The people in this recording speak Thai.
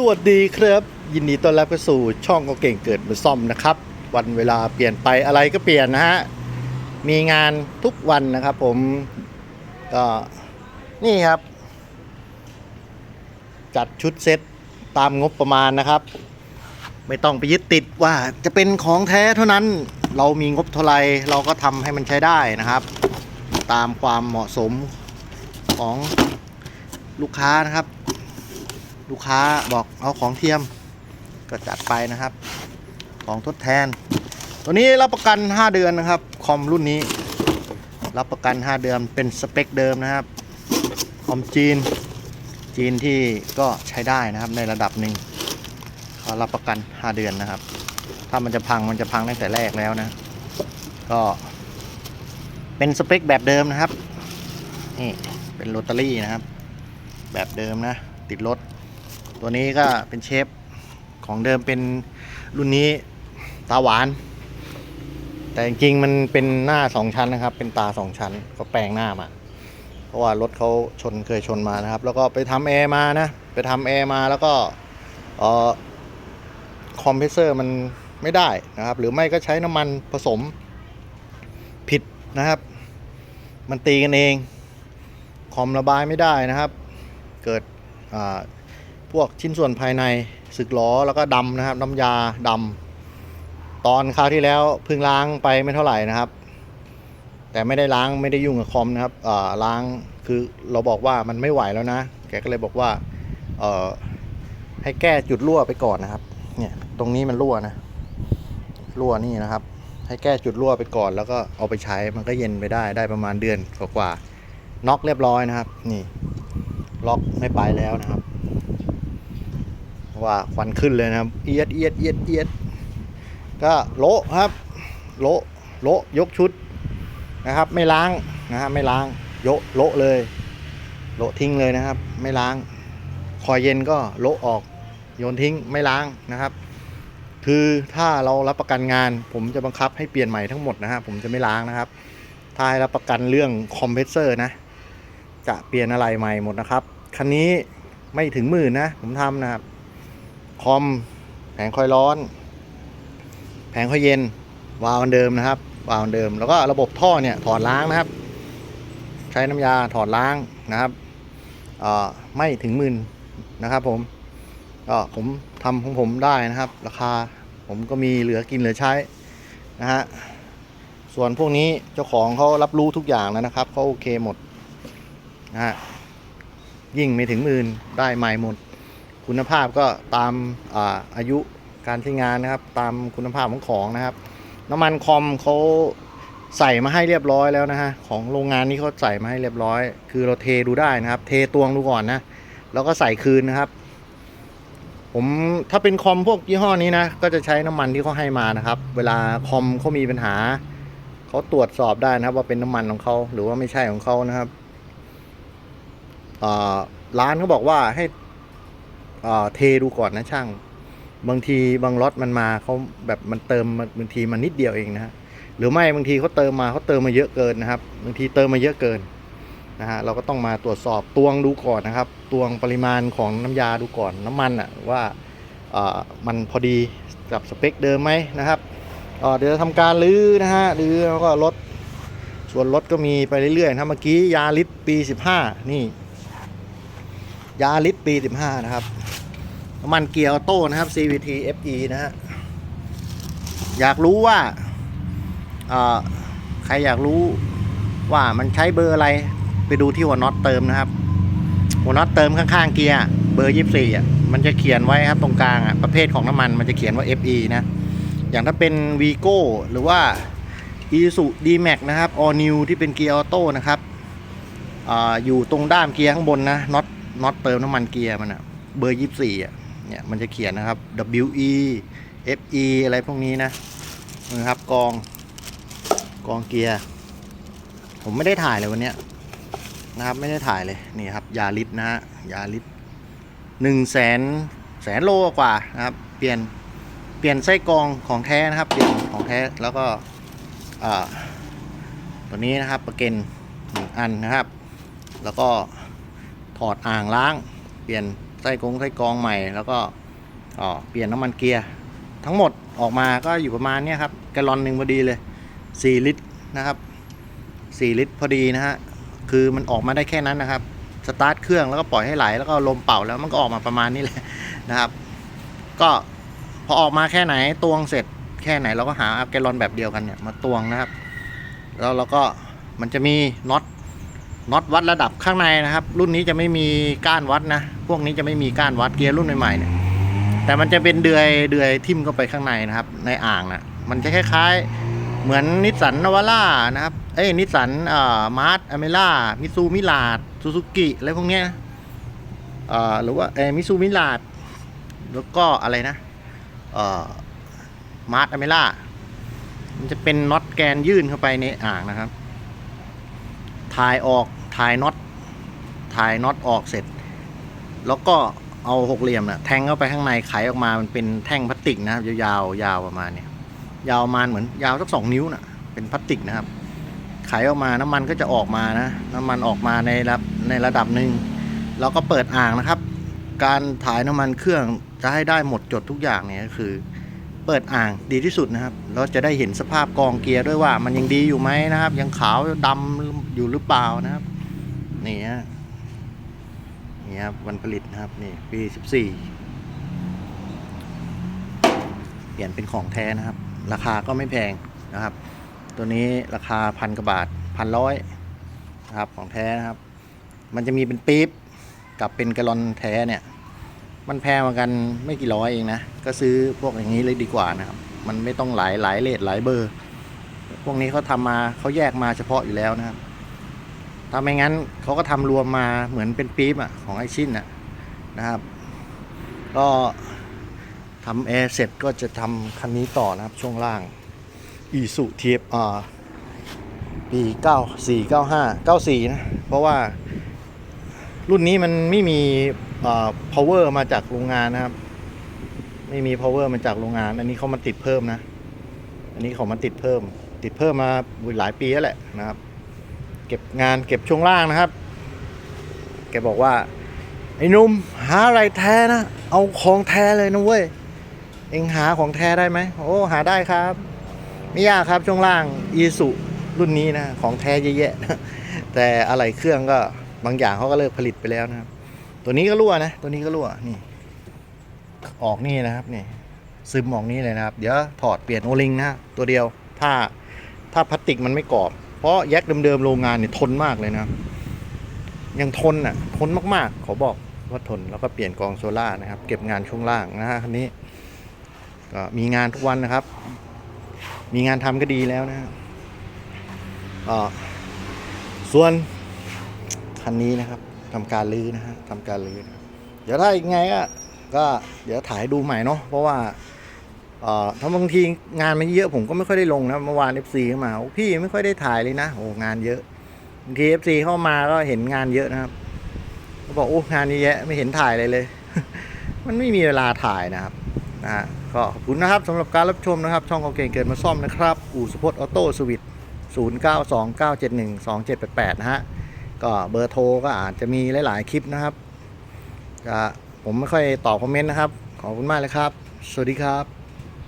สวัสดีครับ ยินดีต้อนรับเข้าสู่ช่องก็เก่งเกิดมาซ่อมนะครับ วันเวลาเปลี่ยนไปอะไรก็เปลี่ยนนะฮะมีงานทุกวันนะครับ ผมก็นี่ครับ จัดชุดเซ็ตตามงบประมาณนะครับ ไม่ต้องไปยึดติดว่าจะเป็นของแท้เท่านั้นเรามีงบเท่าไรเราก็ทำให้มันใช้ได้นะครับ ตามความเหมาะสมของลูกค้านะครับ ลูกค้าบอกเอาของเทียมก็จัดไปนะครับ ของทดแทน ตัวนี้รับประกัน 5 เดือนนะครับ คอมรุ่นนี้ รับประกัน 5 เดือนเป็นสเปคเดิมนะครับ คอมจีน จีนที่ก็ใช้ได้นะครับในระดับหนึ่งเขารับประกัน 5 เดือนนะครับ ถ้ามันจะพังมันจะพังตั้งแต่แรกแล้วนะ ก็เป็นสเปคแบบเดิมนะครับ นี่เป็นโรตารี่นะครับ แบบเดิมนะ ติดรถ ตัวนี้ก็เป็นเชฟของเดิมเป็นรุ่นนี้ตาหวาน แต่จริงๆมันเป็นหน้าสองชั้นนะครับ เป็นตาสองชั้นก็แปลงหน้ามาเพราะว่ารถเขาชนเคยชนมานะครับ แล้วก็ไปทำแอร์มานะไปทำแอร์มาแล้วก็เออคอมเพรสเซอร์มันไม่ได้นะครับ หรือไม่ก็ใช้น้ำมันผสมผิดนะครับ มันตีกันเองคอมระบายไม่ได้นะครับ เกิด พวกชิ้นส่วนภายในสึกหลอแล้วก็ดำนะครับ น้ำยาดำตอนคราวที่แล้วเพิ่งล้างไปไม่เท่าไหร่นะครับ แต่ไม่ได้ล้างไม่ได้ยุ่งกับคอมนะครับล้างคือเราบอกว่ามันไม่ไหวแล้วนะ แกก็เลยบอกว่าให้แก้จุดรั่วไปก่อนนะครับ เนี่ยตรงนี้มันรั่วนะ รั่วนี่นะครับ ให้แก้จุดรั่วไปก่อน แล้วก็เอาไปใช้มันก็เย็นไปได้ได้ประมาณเดือนกว่าๆน็อกเรียบร้อยนะครับ นี่ ล็อกไม่ไปแล้วนะครับ ว่าควันขึ้นเลยนะครับ เอียดเอียดเอียดเอียดก็โละครับ โละโละยกชุดนะครับ ไม่ล้างนะครับไม่ล้างโยโละเลย โละทิ้งเลยนะครับ ไม่ล้าง คอยเย็นก็โละออกโยนทิ้งไม่ล้างนะครับ คือถ้าเรารับประกันงาน ผมจะบังคับให้เปลี่ยนใหม่ทั้งหมดนะฮะผมจะไม่ล้างนะครับถ้าให้รับประกันเรื่องคอมเพรสเซอร์นะ จะเปลี่ยนอะไรใหม่หมดนะครับคันนี้ไม่ถึงหมื่นนะ ผมทำนะครับ คอม แผงคอยร้อน แผงคอยเย็น วาล์วเดิมนะครับ วาล์วเดิม แล้วก็ระบบท่อเนี่ยถอดล้างนะครับ ใช้น้ำยาถอดล้างนะครับไม่ถึงหมื่นนะครับ ผมก็ผมทำของผมได้นะครับ ราคาผมก็มีเหลือกินเหลือใช้นะฮะส่วนพวกนี้เจ้าของเขารับรู้ทุกอย่างแล้วนะครับเขาโอเคหมดนะฮะยิ่งไม่ถึงหมื่นได้ใหม่หมด คุณภาพก็ตามอาอายุการใช้งานนะครับ ตามคุณภาพของของนะครับ น้ำมันคอมเขาใส่มาให้เรียบร้อยแล้วนะฮะของโรงงานนี้เขาใส่มาให้เรียบร้อย คือเราเทดูได้นะครับ เทตวงดูก่อนนะ แล้วก็ใส่คืนนะครับ ผมถ้าเป็นคอมพวกยี่ห้อนี้นะก็จะใช้น้ำมันที่เขาให้มานะครับ เวลาคอมเขามีปัญหาเขาตรวจสอบได้นะครับ ว่าเป็นน้ำมันของเขาหรือว่าไม่ใช่ของเขานะครับอ่าร้านเขาบอกว่าให้ เทดูก่อนนะช่าง บางทีบางรถมันมาเขาแบบมันเติมบางทีมันนิดเดียวเองนะฮะหรือไม่บางทีเขาเติมมาเขาเติมมาเยอะเกินนะครับ บางทีเติมมาเยอะเกินนะฮะเราก็ต้องมาตรวจสอบตวงดูก่อนนะครับตวงปริมาณของน้ำยาดูก่อนน้ำมันอะว่าอ่ามันพอดีกับสเปคเดิมไหมนะครับอ่าเดี๋ยวจะทำการรื้อนะฮะรื้อแล้วก็รถส่วนรถก็มีไปเรื่อยๆนะเมื่อกี้ยาลิสปี 15 นี่ ยาลิสปี 15 นะครับ น้ำมันเกียร์ออโต้นะครับ CVT FE นะฮะ อยากรู้ว่าเอ่อใครอยากรู้ว่ามันใช้เบอร์อะไรไปดูที่หัวน็อตเติมนะครับ หัวน็อตเติมข้างๆเกียร์เบอร์ 24อะมันจะเขียนไว้ครับตรงกลางอะประเภทของน้ำมันมันจะเขียนว่า FE นะ อย่างถ้าเป็น Vigo หรือว่า Isuzu D-Max นะครับ All New ที่เป็นเกียร์ออโต้นะครับอาอยู่ตรงด้ามเกียร์ข้างบนนะน็อตน็อตเติมน้ำมันเกียร์มันอะเบอร์ยี่สี่อะ เนี่ยมันจะเขียนนะครับ WE FE อะไรพวกนี้นะนะครับกองกองเกียร์ ผมไม่ได้ถ่ายเลยวันนี้นะครับไม่ได้ถ่ายเลยนี่ครับยาลิตนะฮะยาลิตหนึ่งแสนแสนโลกว่านะครับ เปลี่ยนเปลี่ยนไส้กรองของแท้นะครับ เปลี่ยนของแท้แล้วก็ตัวนี้นะครับประเก็นหนึ่งอันนะครับ แล้วก็ถอดอ่างล้าง เปลี่ยน ส้กรงไส้กรองใหม่ แล้วก็อ๋อเปลี่ยนน้ำมันเกียร์ ทั้งหมดออกมาก็อยู่ประมาณเนี้ยครับแกลลอนหนึ่งพอดีเลย 4 ลิตรนะครับ4ลิตรพอดีนะฮะคือมันออกมาได้แค่นั้นนะครับสตาร์ทเครื่องแล้วก็ปล่อยให้ไหลแล้วก็ลมเป่าแล้วมันก็ออกมาประมาณนี้แหละนะครับ ก็พอออกมาแค่ไหนตวงเสร็จแค่ไหนเราก็หาแกลลอนแบบเดียวกันเนี่ยมาตวงนะครับ แล้วเราก็มันจะมีน็อตน็อตวัดระดับข้างในนะครับ รุ่นนี้จะไม่มีก้านวัดนะ พวกนี้จะไม่มีก้านวัดเกียร์รุ่นใหม่ๆเนี่ยแต่มันจะเป็นเดือยเดือยทิ่มเข้าไปข้างในนะครับ ในอ่างนะมันจะคล้าย ๆ เหมือนนิสสันนวาร่านะครับเอ้ยนิสสันเอ่อมาร์ทอเมล่ามิซูมิลาดซูซูกิอะไรพวกเนี้ยเอ่อหรือว่าเอมิซูมิลาดแล้วก็อะไรนะเอ่อมาร์ทอเมล่ามันจะเป็นน็อตแกนยื่นเข้าไปในอ่างนะครับ ถ่ายออกถ่ายน็อตถ่ายน็อตออกเสร็จ แล้วก็เอาหกเหลี่ยมนะแทงเข้าไปข้างในไขออกมามันเป็นแท่งพลาสติกนะครับยาวๆยาวประมาณเนี้ยยาวประมาณเหมือนยาวสักสองนิ้วนะเป็นพลาสติกนะครับไขออกมาน้ำมันก็จะออกมานะน้ำมันออกมาในระในระดับหนึ่งเราก็เปิดอ่างนะครับ การถ่ายน้ำมันเครื่องจะให้ได้หมดจดทุกอย่างเนี่ยก็คือ เปิดอ่างดีที่สุดนะครับเราจะได้เห็นสภาพกองเกียร์ด้วยว่ามันยังดีอยู่ไหมนะครับ ยังขาวดำอยู่หรือเปล่านะครับนี่ฮะ นี่ครับวันผลิตนะครับนี่ปี14เปลี่ยนเป็นของแท้นะครับ ราคาก็ไม่แพงนะครับ ตัวนี้ราคาพันกว่าบาทพันร้อยนะครับของแท้นะครับ มันจะมีเป็นปี๊บกับเป็นกลลอนแท้เนี่ย มันแพงเหมือนกันไม่กี่ร้อยเองนะก็ซื้อพวกอย่างนี้เลยดีกว่านะครับ มันไม่ต้องหลายหลายเลทหลายเบอร์ พวกนี้เขาทำมาเขาแยกมาเฉพาะอยู่แล้วนะครับ ถ้าไม่งั้นเขาก็ทำรวมมาเหมือนเป็นปี๊บอะของไอชินอะนะครับ ก็ทำแอร์เสร็จก็จะทำคันนี้ต่อนะครับช่วงล่างอีสุเทียบอ่าปี94 95 94 นะ เพราะว่ารุ่นนี้มันไม่มีอ่า power มาจากโรงงานนะครับ ไม่มี power มาจากโรงงาน อันนี้เขามาติดเพิ่มนะ อันนี้เขามาติดเพิ่ม ติดเพิ่มมาหลายปีแล้วแหละนะครับ เก็บงานเก็บช่วงล่างนะครับ แกบอกว่า ไอ้นุ่มหาอะไรแท้นะ เอาของแท้เลยนะเว้ย เอ็งหาของแท้ได้ไหมโอ้หาได้ครับ ไม่ยากครับช่วงล่างอีสุรุ่นนี้นะ ของแท้เยอะแยะนะแต่อะไรเครื่องก็บางอย่างเขาก็เลิกผลิตไปแล้วนะครับ ตัวนี้ก็รั่วนะ ตัวนี้ก็รั่วนี่ ออกนี่นะครับนี่ซึมออกนี่เลยนะครับ เดี๋ยวถอดเปลี่ยนโอลิงนะตัวเดียว ถ้าถ้าพลาสติกมันไม่กรอบ เพราะแยกเดิมๆโรงงานเนี่ยทนมากเลยนะ ยังทนอะ ทนมากๆ ขอบอกว่าทนแล้วก็เปลี่ยนกองโซล่านะครับ เก็บงานช่วงล่างนะฮะคันนี้ก็มีงานทุกวันนะครับ มีงานทำก็ดีแล้วนะฮะก็ส่วนคันนี้นะครับทำการลื้อนะฮะทำการลื้อนะเดี๋ยวถ้าอีกไงก็ก็เดี๋ยวถ่ายให้ดูใหม่เนาะเพราะว่า เอ่อถ้าบางทีงานมันเยอะผมก็ไม่ค่อยได้ลงนะเมื่อวาน FC เข้ามาพี่ไม่ค่อยได้ถ่ายเลยนะโอ้งานเยอะบางที FC เข้ามาก็เห็นงานเยอะนะครับก็บอกโอ้งานนี้แยะไม่เห็นถ่ายเลยเลย มันไม่มีเวลาถ่ายนะครับนะฮะก็ขอบคุณนะครับสำหรับการรับชมนะครับ ช่องเขาเก่งเกิดมาซ่อมนะครับอู่สุพจน์ออโต้สวิต0 9 2 9 7 1 2 7 8 8นะฮะก็เบอร์โทรก็อาจจะมีหลาย ๆ คลิปนะครับผมไม่ค่อยตอบคอมเมนต์นะครับ ขอบคุณมากเลยครับ สวัสดีครับ